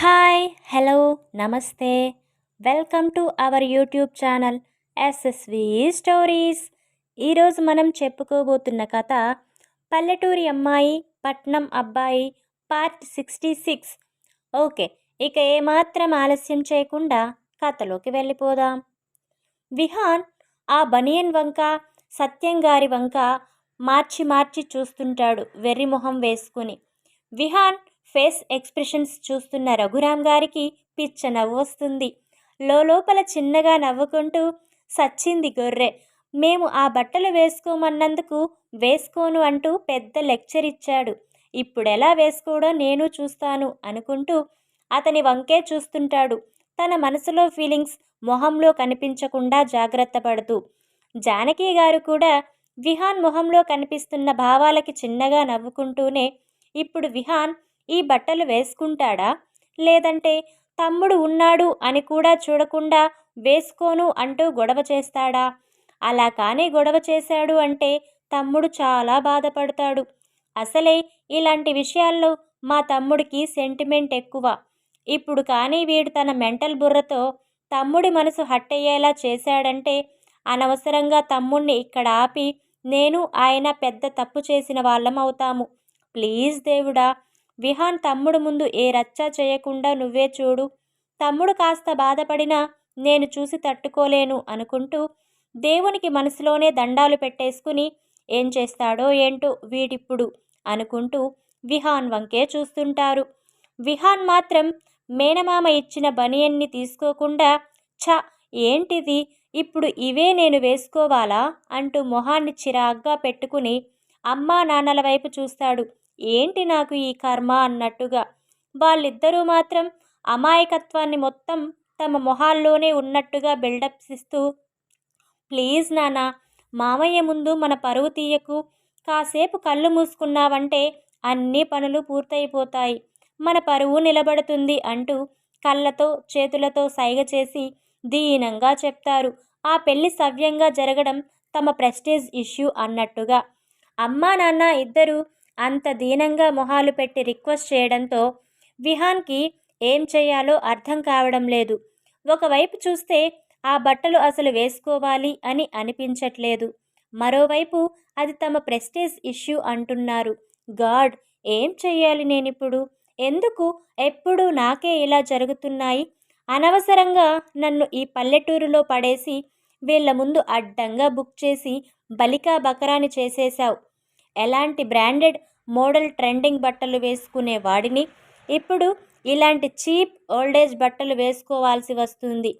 Hi hello నమస్తే. Welcome to our YouTube channel SSV stories. ఈరోజు మనం చెప్పుకోబోతున్న కథ పల్లెటూరి అమ్మాయి పట్నం అబ్బాయి పార్ట్ సిక్స్టీ సిక్స్. ఓకే ఇక ఏమాత్రం ఆలస్యం చేయకుండా కథలోకి వెళ్ళిపోదాం. విహాన్ ఆ బనియన్ వంక సత్యం గారి వంక మార్చి మార్చి చూస్తుంటాడు వెర్రి మొహం వేసుకుని. విహాన్ ఫేస్ ఎక్స్ప్రెషన్స్ చూస్తున్న రఘురామ్ గారికి పిచ్చ నవ్వు వస్తుంది లోపల చిన్నగా నవ్వుకుంటూ సచ్చింది గొర్రె మేము ఆ బట్టలు వేసుకోమన్నందుకు వేసుకోను అంటూ పెద్ద లెక్చర్ ఇచ్చాడు. ఇప్పుడెలా వేసుకోవడో నేను చూస్తాను అనుకుంటూ అతని వంకే చూస్తుంటాడు. తన మనసులో ఫీలింగ్స్ మొహంలో కనిపించకుండా జాగ్రత్త పడుతూ. జానకి గారు కూడా విహాన్ మొహంలో కనిపిస్తున్న భావాలకి చిన్నగా నవ్వుకుంటూనే ఇప్పుడు విహాన్ ఈ బట్టలు వేసుకుంటాడా? లేదంటే తమ్ముడు ఉన్నాడు అని కూడా చూడకుండా వేసుకోను అంటూ గొడవ చేస్తాడా? అలా కానీ గొడవ చేశాడు అంటే తమ్ముడు చాలా బాధపడతాడు. అసలే ఇలాంటి విషయాల్లో మా తమ్ముడికి సెంటిమెంట్ ఎక్కువ. ఇప్పుడు కానీ వీడు తన మెంటల్ బుర్రతో తమ్ముడి మనసు హట్టయ్యేలా చేశాడంటే అనవసరంగా తమ్ముణ్ణి ఇక్కడ ఆపి నేను ఆయన పెద్ద తప్పు చేసిన వాళ్ళం అవుతాము. ప్లీజ్ దేవుడా విహాన్ తమ్ముడు ముందు ఏ రచ్చ చేయకుండా నువ్వే చూడు తమ్ముడు కాస్త బాధపడినా నేను చూసి తట్టుకోలేను అనుకుంటూ దేవునికి మనసులోనే దండాలు పెట్టేసుకుని ఏం చేస్తాడో ఏంటో వీడిప్పుడు అనుకుంటూ విహాన్ వంకే చూస్తుంటారు. విహాన్ మాత్రం మేనమామ ఇచ్చిన బనియన్ని తీసుకోకుండా ఛ ఏంటిది? ఇప్పుడు ఇవే నేను వేసుకోవాలా? అంటూ మొహాన్ని చిరాగ్గా పెట్టుకుని అమ్మా నాన్నల వైపు చూస్తాడు. ఏంటి నాకు ఈ కర్మ అన్నట్టుగా? వాళ్ళిద్దరూ మాత్రం అమాయకత్వాన్ని మొత్తం తమ మొహాల్లోనే ఉన్నట్టుగా బిల్డప్స్ ఇస్తూ ప్లీజ్ నాన్న మామయ్య ముందు మన పరువు తీయకు. కాసేపు కళ్ళు మూసుకున్నావంటే అన్ని పనులు పూర్తయిపోతాయి. మన పరువు నిలబడుతుంది అంటూ కళ్ళతో చేతులతో సైగ చేసి దీనంగా చెప్తారు. ఆ పెళ్ళి సవ్యంగా జరగడం తమ ప్రెస్టేజ్ ఇష్యూ అన్నట్టుగా. అమ్మా నాన్న ఇద్దరు అంత దీనంగా మొహాలు పెట్టి రిక్వెస్ట్ చేయడంతో విహాన్కి ఏం చేయాలో అర్థం కావడం లేదు. ఒకవైపు చూస్తే ఆ బట్టలు అసలు వేసుకోవాలి అని అనిపించట్లేదు. మరోవైపు అది తమ ప్రెస్టేజ్ ఇష్యూ అంటున్నారు. గాడ్ ఏం చెయ్యాలి నేనిప్పుడు? ఎందుకు? ఎప్పుడు నాకే ఇలా జరుగుతున్నాయి. అనవసరంగా నన్ను ఈ పల్లెటూరులో పడేసి వీళ్ళ ముందు అడ్డంగా బుక్ చేసి బలికా బకరాని చేసేశావు. ఎలాంటి బ్రాండెడ్ మోడల్ ట్రెండింగ్ బట్టలు వేసుకునే వాడిని? ఇప్పుడు ఇలాంటి చీప్ ఓల్డేజ్ బట్టలు వేసుకోవాల్సి వస్తుంది.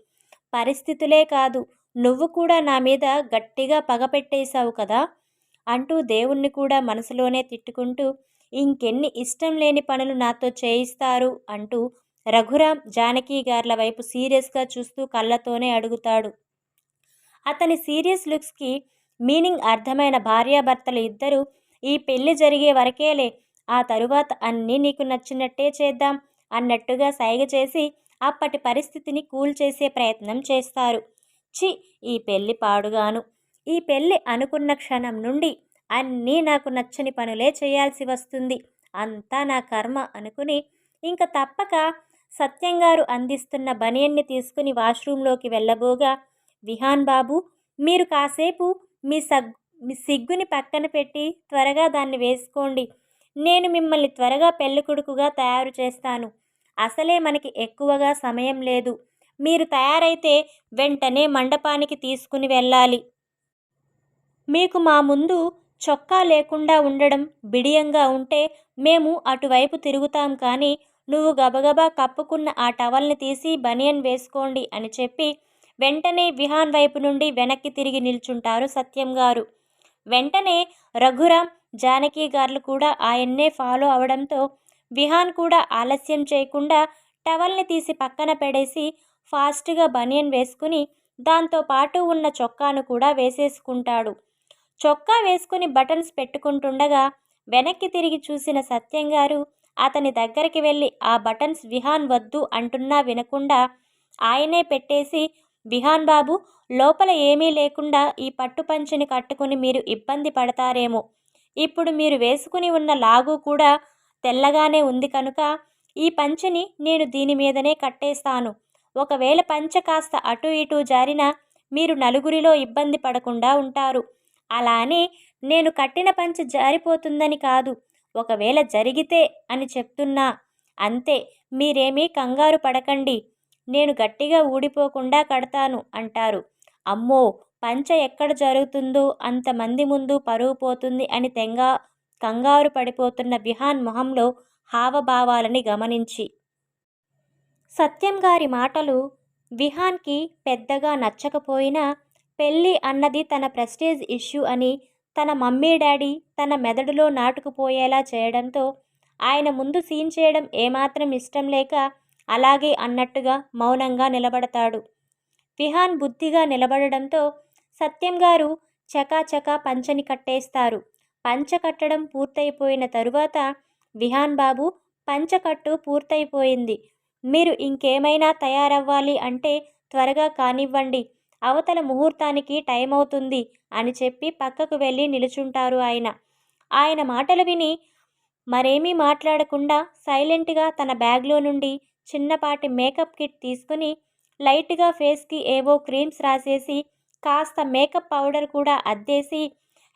పరిస్థితులే కాదు. నువ్వు కూడా నా మీద గట్టిగా పగపెట్టేశావు కదా? అంటూ దేవుణ్ణి కూడా మనసులోనే తిట్టుకుంటూ ఇంకెన్ని ఇష్టం లేని పనులు నాతో చేయిస్తారు? అంటూ రఘురామ్ జానకి గార్ల వైపు సీరియస్గా చూస్తూ కళ్ళతోనే అడుగుతాడు. అతని సీరియస్ లుక్స్కి మీనింగ్ అర్థమైన భార్యాభర్తలు ఇద్దరు ఈ పెళ్ళి జరిగే వరకేలే. ఆ తరువాత అన్నీ నీకు నచ్చినట్టే చేద్దాం అన్నట్టుగా సైగ చేసి అప్పటి పరిస్థితిని కూల్ చేసే ప్రయత్నం చేస్తారు. చి ఈ పెళ్ళి పాడుగాను. ఈ పెళ్ళి అనుకున్న క్షణం నుండి అన్నీ నాకు నచ్చని పనులే చేయాల్సి వస్తుంది. అంతా నా కర్మ అనుకుని ఇంక తప్పక సత్యంగారు అందిస్తున్న బనియన్ని తీసుకుని వాష్రూంలోకి వెళ్ళబోగా విహాన్ బాబు మీరు కాసేపు మీ సగ్ మీ సిగ్గుని పక్కన పెట్టి త్వరగా దాన్ని వేసుకోండి. నేను మిమ్మల్ని త్వరగా పెళ్ళికొడుకుగా తయారు చేస్తాను. అసలే మనకి ఎక్కువగా సమయం లేదు. మీరు తయారైతే వెంటనే మండపానికి తీసుకుని వెళ్ళాలి. మీకు మా ముందు చొక్కా లేకుండా ఉండడం బిడియంగా ఉంటే మేము అటువైపు తిరుగుతాం కానీ నువ్వు గబగబా కప్పుకున్న ఆ టవల్ని తీసి బనియన్ వేసుకోండి అని చెప్పి వెంటనే విహాన్ వైపు నుండి వెనక్కి తిరిగి నిల్చుంటారు సత్యం గారు. వెంటనే రఘురామ్ జానకి గారు కూడా ఆయన్నే ఫాలో అవడంతో విహాన్ కూడా ఆలస్యం చేయకుండా టవల్ని తీసి పక్కన పెడేసి ఫాస్ట్గా బనియన్ వేసుకుని దాంతో పాటు ఉన్న చొక్కాను కూడా వేసేసుకుంటాడు. చొక్కా వేసుకుని బటన్స్ పెట్టుకుంటుండగా వెనక్కి తిరిగి చూసిన సత్యం గారు అతని దగ్గరికి వెళ్ళి ఆ బటన్స్ విహాన్ వద్దు అంటున్నా వినకుండా ఆయనే పెట్టేసి విహాన్ బాబు లోపల ఏమీ లేకుండా ఈ పట్టు పంచిని కట్టుకుని మీరు ఇబ్బంది పడతారేమో. ఇప్పుడు మీరు వేసుకుని ఉన్న లాగు కూడా తెల్లగానే ఉంది కనుక ఈ పంచని నేను దీని మీదనే కట్టేస్తాను. ఒకవేళ పంచ కాస్త అటు ఇటు జారినా మీరు నలుగురిలో ఇబ్బంది పడకుండా ఉంటారు. అలానే నేను కట్టిన పంచ జారిపోతుందని కాదు ఒకవేళ జరిగితే అని చెప్తున్నా. అంతే మీరేమీ కంగారు పడకండి. నేను గట్టిగా ఊడిపోకుండా కడతాను అంటారు. అమ్మో! పంచ ఎక్కడ జరుగుతుందో అంతమంది ముందు పరువు పోతుంది అని తెంగ కంగారు పడిపోతున్న విహాన్ మొహంలో హావభావాలని గమనించి. సత్యం గారి మాటలు విహాన్కి పెద్దగా నచ్చకపోయినా పెళ్ళి అన్నది తన ప్రెస్టేజ్ ఇష్యూ అని తన మమ్మీ డాడీ తన మెదడులో నాటుకుపోయేలా చేయడంతో ఆయన ముందు సీన్ చేయడం ఏమాత్రం ఇష్టం లేక అలాగే అన్నట్టుగా మౌనంగా నిలబడతాడు. విహాన్ బుద్ధిగా నిలబడడంతో సత్యం గారు చకాచకా పంచని కట్టేస్తారు. పంచ కట్టడం పూర్తయిపోయిన తరువాత విహాన్ బాబు పంచకట్టు పూర్తయిపోయింది. మీరు ఇంకేమైనా తయారవ్వాలి అంటే త్వరగా కానివ్వండి. అవతల ముహూర్తానికి టైం అవుతుంది అని చెప్పి పక్కకు వెళ్ళి నిలుచుంటారు ఆయన. ఆయన మాటలు విని మరేమీ మాట్లాడకుండా సైలెంట్గా తన బ్యాగ్లో నుండి చిన్నపాటి మేకప్ కిట్ తీసుకుని లైట్గా ఫేస్కి ఏవో క్రీమ్స్ రాసేసి కాస్త మేకప్ పౌడర్ కూడా అద్దేసి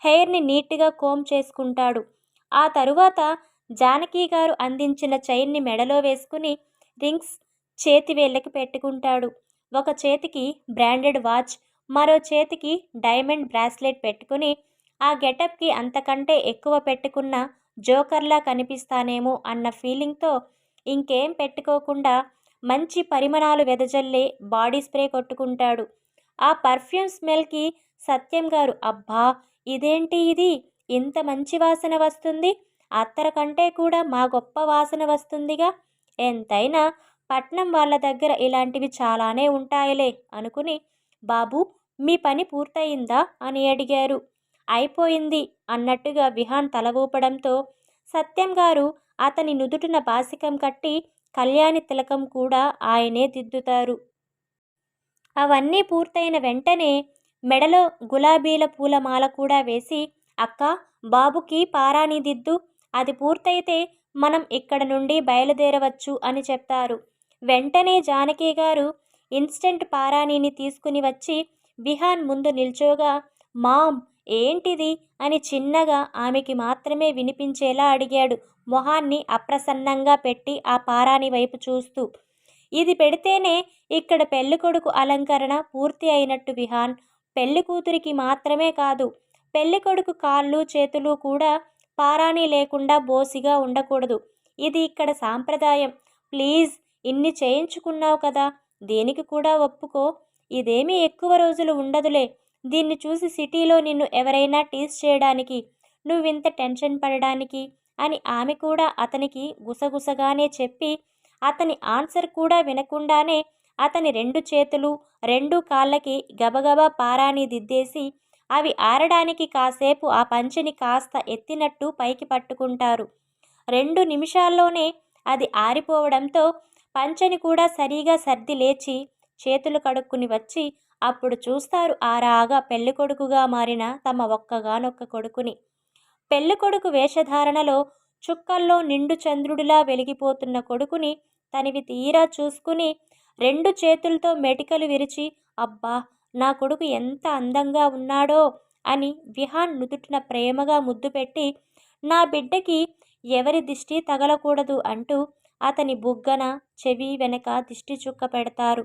హెయిర్ని నీట్గా కోమ్ చేసుకుంటాడు. ఆ తరువాత జానకి గారు అందించిన చైన్ని మెడలో వేసుకుని రింగ్స్ చేతి వేళ్ళకి పెట్టుకుంటాడు. ఒక చేతికి బ్రాండెడ్ వాచ్ మరో చేతికి డైమండ్ బ్రాస్లెట్ పెట్టుకుని ఆ గెటప్కి అంతకంటే ఎక్కువ పెట్టుకున్న జోకర్లా కనిపిస్తానేమో అన్న ఫీలింగ్తో ఇంకేం పెట్టుకోకుండా మంచి పరిమళాలు వెదజల్లే బాడీ స్ప్రే కొట్టుకుంటాడు. ఆ పర్ఫ్యూమ్ స్మెల్కి సత్యం గారు అబ్బా! ఇదేంటి ఇది? ఇంత మంచి వాసన వస్తుంది. అత్తర కంటే కూడా మా గొప్ప వాసన వస్తుందిగా. ఎంతైనా పట్నం వాళ్ళ దగ్గర ఇలాంటివి చాలానే ఉంటాయిలే అనుకుని బాబు మీ పని పూర్తయిందా? అని అడిగారు. అయిపోయింది అన్నట్టుగా విహాన్ తల ఊపడంతో సత్యం గారు అతని నుదుటిన బాసికం కట్టి కళ్యాణి తిలకం కూడా ఆయనే దిద్దుతారు. అవన్నీ పూర్తయిన వెంటనే మెడలో గులాబీల పూలమాల కూడా వేసి అక్క బాబుకి పారాని దిద్దు అది పూర్తయితే మనం ఇక్కడ నుండి బయలుదేరవచ్చు అని చెప్తారు. వెంటనే జానకి గారు ఇన్స్టెంట్ పారాణిని తీసుకుని వచ్చి విహాన్ ముందు నిల్చోగా మామ్ ఏంటిది అని చిన్నగా ఆమెకి మాత్రమే వినిపించేలా అడిగాడు. మొహాన్ని అప్రసన్నంగా పెట్టి ఆ పారాని వైపు చూస్తూ ఇది పెడితేనే ఇక్కడ పెళ్ళికొడుకు అలంకరణ పూర్తి అయినట్టు విహాన్. పెళ్ళి కూతురికి మాత్రమే కాదు పెళ్ళికొడుకు కాళ్ళు చేతులు కూడా పారాణి లేకుండా బోసిగా ఉండకూడదు. ఇది ఇక్కడ సాంప్రదాయం. ప్లీజ్ ఇన్ని చేయించుకున్నావు కదా. దేనికి కూడా ఒప్పుకో. ఇదేమీ ఎక్కువ రోజులు ఉండదులే. దీన్ని చూసి సిటీలో నిన్ను ఎవరైనా టీస్ చేయడానికి నువ్వింత టెన్షన్ పడడానికి అని ఆమె కూడా అతనికి గుసగుసగానే చెప్పి అతని ఆన్సర్ కూడా వినకుండానే అతని రెండు చేతులు రెండు కాళ్ళకి గబగబా పారాని దిద్దేసి అవి ఆరడానికి కాసేపు ఆ పంచెని కాస్త ఎత్తినట్టు పైకి పట్టుకుంటారు. రెండు నిమిషాల్లోనే అది ఆరిపోవడంతో పంచెని కూడా సరిగా సర్ది లేచి చేతులు కడుక్కుని వచ్చి అప్పుడు చూస్తారు ఆ పెళ్ళికొడుకుగా మారిన తమ ఒక్కగానొక్క కొడుకుని. పెళ్ళికొడుకు వేషధారణలో చుక్కల్లో నిండు చంద్రుడిలా వెలిగిపోతున్న కొడుకుని తనివి తీరా చూసుకుని రెండు చేతులతో మెటికలు విరిచి అబ్బా నా కొడుకు ఎంత అందంగా ఉన్నాడో అని విహాన్ నుదుటిన ప్రేమగా ముద్దు పెట్టి నా బిడ్డకి ఎవరి దిష్టి తగలకూడదు అంటూ అతని బుగ్గన చెవి వెనక దిష్టి చుక్క పెడతారు.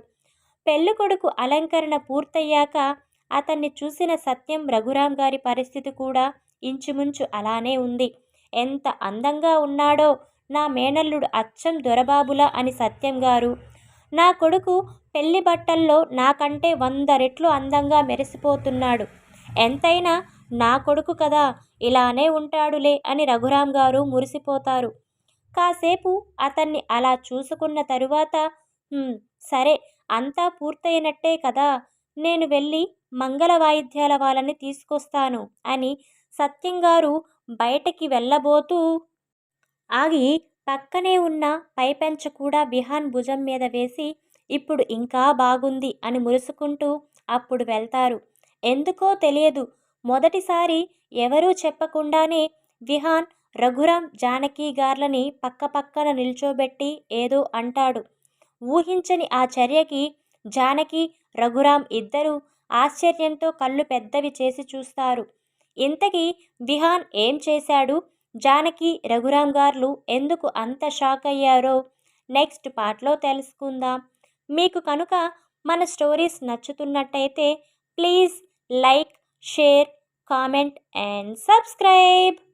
పెళ్ళికొడుకు అలంకరణ పూర్తయ్యాక అతన్ని చూసిన సత్యం రఘురాం గారి పరిస్థితి కూడా ఇంచుమించు అలానే ఉంది. ఎంత అందంగా ఉన్నాడో నా మేనల్లుడు అచ్చం దొరబాబులా అని సత్యం గారు. నా కొడుకు పెళ్ళి బట్టల్లో నాకంటే వంద రెట్లు అందంగా మెరిసిపోతున్నాడు. ఎంతైనా నా కొడుకు కదా ఇలానే ఉంటాడులే అని రఘురాం గారు మురిసిపోతారు. కాసేపు అతన్ని అలా చూసుకున్న తరువాత సరే అంతా పూర్తయినట్టే కదా నేను వెళ్ళి మంగళ వాయిద్యాల వాళ్ళని తీసుకొస్తాను అని సత్యంగారు బయటకి వెళ్ళబోతూ ఆగి పక్కనే ఉన్న పైపెంచ కూడా విహాన్ భుజం మీద వేసి ఇప్పుడు ఇంకా బాగుంది అని మురుసుకుంటూ అప్పుడు వెళ్తారు. ఎందుకో తెలియదు. మొదటిసారి ఎవరూ చెప్పకుండానే విహాన్ రఘురాం జానకి గార్లని పక్కపక్కన నిల్చోబెట్టి ఏదో అంటాడు. ఊహించని ఆ చర్యకి జానకి రఘురాం ఇద్దరూ ఆశ్చర్యంతో కళ్ళు పెద్దవి చేసి చూస్తారు. ఇంతకీ విహాన్ ఏం చేశాడు? జానకి రఘురామ్ గారు ఎందుకు అంత షాక్ అయ్యారో నెక్స్ట్ పార్ట్లో తెలుసుకుందాం. మీకు కనుక మన stories నచ్చుతున్నట్టయితే please like share comment and subscribe.